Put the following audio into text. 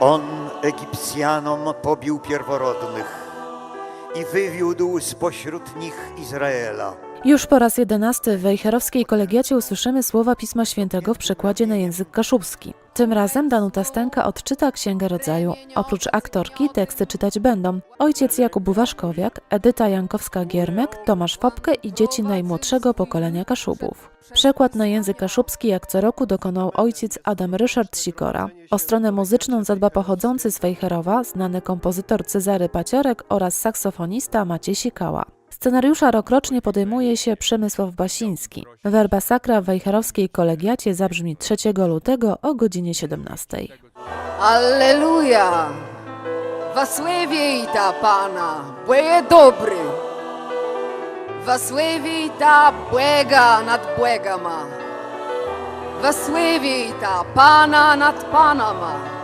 On Egipcjanom pobił pierworodnych i wywiódł spośród nich Izraela. Już po raz jedenasty w wejherowskiej kolegiacie usłyszymy słowa Pisma Świętego w przekładzie na język kaszubski. Tym razem Danuta Stęka odczyta Księgę Rodzaju. Oprócz aktorki teksty czytać będą ojciec Jakub Waszkowiak, Edyta Jankowska-Giermek, Tomasz Fopke i dzieci najmłodszego pokolenia Kaszubów. Przekład na język kaszubski jak co roku dokonał ojciec Adam Ryszard Sikora. O stronę muzyczną zadba pochodzący z Wejherowa, znany kompozytor Cezary Paciorek oraz saksofonista Maciej Sikała. Scenariusza rokrocznie podejmuje się Przemysław Basiński. Werba Sakra w wejherowskiej kolegiacie zabrzmi 3 lutego o godzinie 17. Alleluja! Wasłewiejta Pana, bo je dobry. Wasłewiejta błega nad błegama. Wasłewiejta Pana nad Panama.